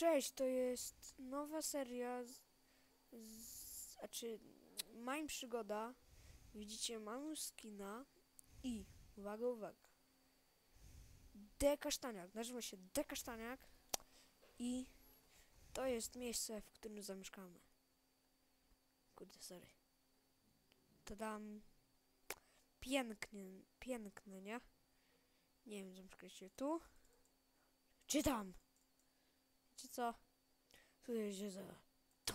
Cześć, to jest nowa seria z, z znaczy Mine Przygoda. Widzicie, mam skina i uwaga, uwaga. D Kasztaniak, nazywa się D Kasztaniak i to jest miejsce, w którym zamieszkamy. Kurde, sorry. To dam piękny, piękny, nie? Nie wiem, zamieszkajcie tu. Czy tam? Czy co? Tu się za... Tu.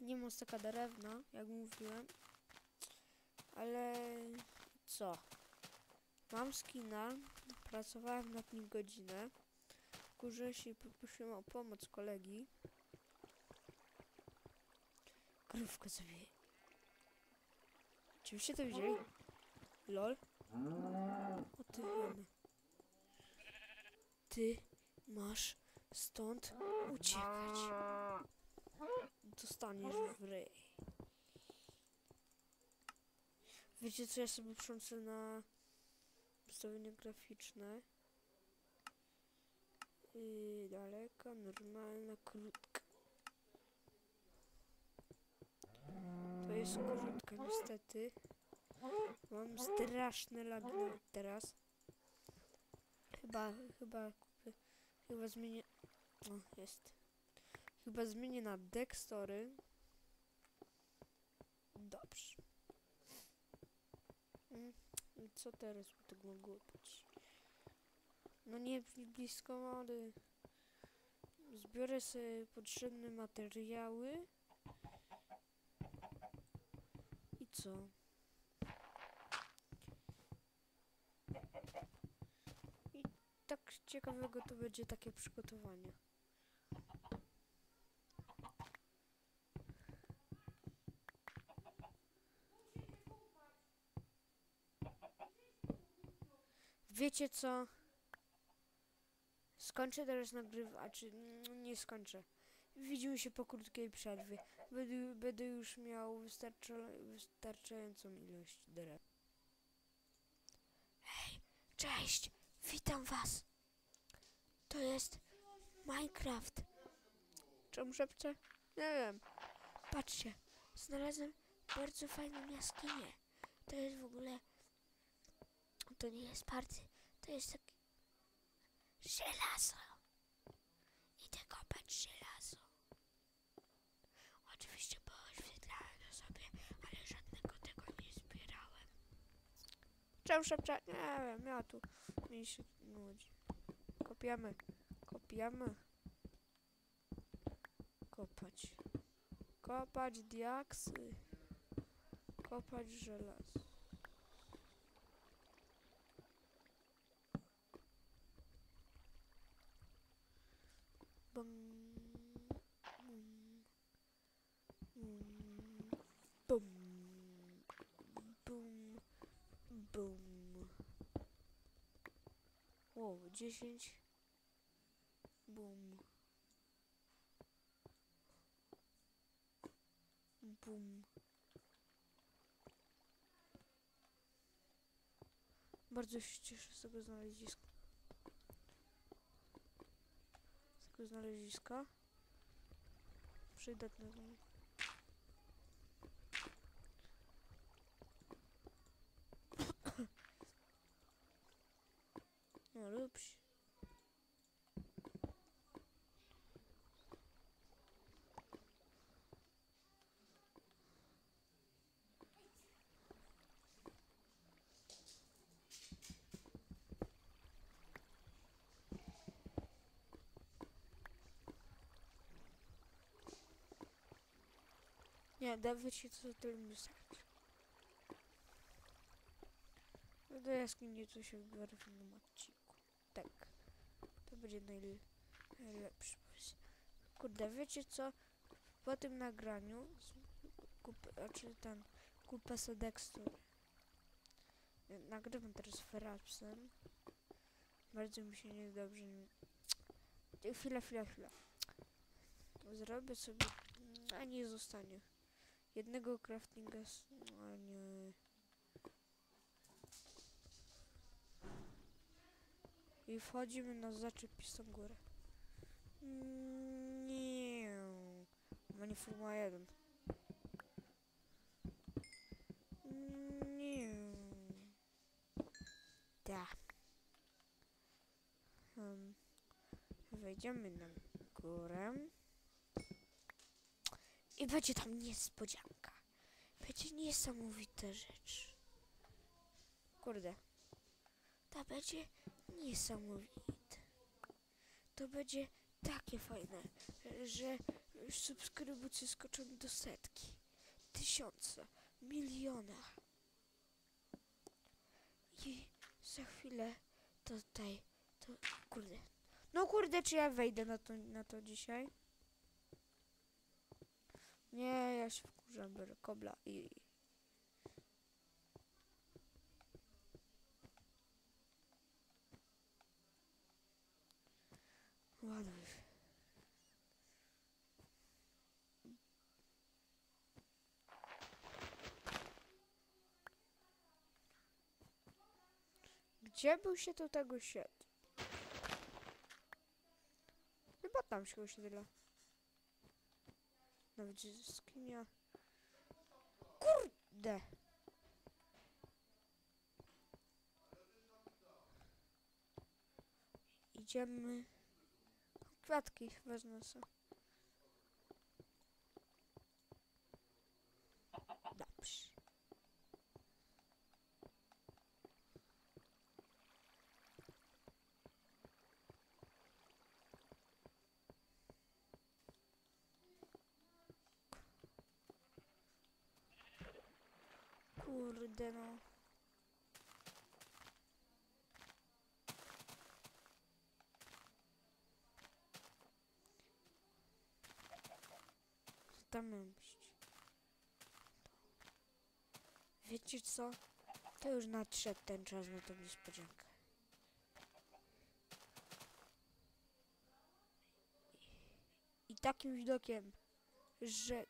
Nie mam staka drewna, jak mówiłem. Ale... Co? Mam skina. Pracowałem nad nim godzinę. Wkurzyłem się i poprosiłem o pomoc kolegi. Krówkę sobie. Czy byście to widzieli? Lol. O ty. Ty masz stąd uciekać. Dostaniesz w ryj. Wiecie co, ja sobie przyłączę na ustawienie graficzne. Yy, daleka, normalna, krótka. To jest krótka, niestety. Mam straszne lagi teraz. Chyba, chyba chyba zmienię, no jest. Chyba zmienię na Dextory. Dobrze. Mm, i Co teraz by tego mogło być? No nie blisko wody. Zbiorę sobie potrzebne materiały. I co? I tak ciekawego to będzie takie przygotowanie. Wiecie co? Skończę teraz nagrywać, czy nie skończę. Widzimy się po krótkiej przerwie. Będę, będę już miał wystarcza, wystarczającą ilość drew. Hej, cześć! Witam was! To jest Minecraft. Czemu szepczę? Nie wiem. Patrzcie, znalazłem bardzo fajną jaskinię. To jest w ogóle... To nie jest party, to jest taki... Żelazo. Idę kopać żelazo. Oczywiście pooświetlałem to sobie, ale żadnego tego nie zbierałem. Czemu szepczę? Nie wiem, ja tu mi się nudzi. Kopiamy. Kopać. Kopać diaksy. Kopać żelazo. Bum, bum, bum, bum. O, dziesięć. Bum. Bum. Bardzo się cieszę z tego znaleziska. Z tego znaleziska. Przydatnego. Rób się. Nie, Dawid się co tyle mi starczy. No do jaskini to się wybiorę w innym odcinku. Tak. To będzie najle najlepszy pomysł. Kurde, wiecie co? Po tym nagraniu kup, znaczy ten kupę Dexter. Nagrywam teraz Frapsem. Bardzo mi się niedobrze. nie- Chwila, chwila, chwila. Zrobię sobie... A nie zostanie. Jednego craftinga... s- A nie... I wchodzimy na zaczepistą górę. Nie. Nie Formuła 1. Nie. Tak. Um, wejdziemy na górę. I będzie tam niespodzianka. Będzie niesamowita rzecz. Kurde. To będzie niesamowite. To będzie takie fajne, że subskrybucje skoczą do setki, tysiąca, miliona. I za chwilę to tutaj, to kurde. No kurde, czy ja wejdę na to, na to dzisiaj? Nie, ja się wkurzam, biorę kobla i... Gdzie był się to tego siedł? Chyba tam się osiedla. Nawet z kim. Kurde! Idziemy... Kwiatki wezmę sobie. Dobrze. Kurde no. Co tam być? Wiecie co? To już nadszedł ten czas na tą niespodziankę. I takim widokiem, że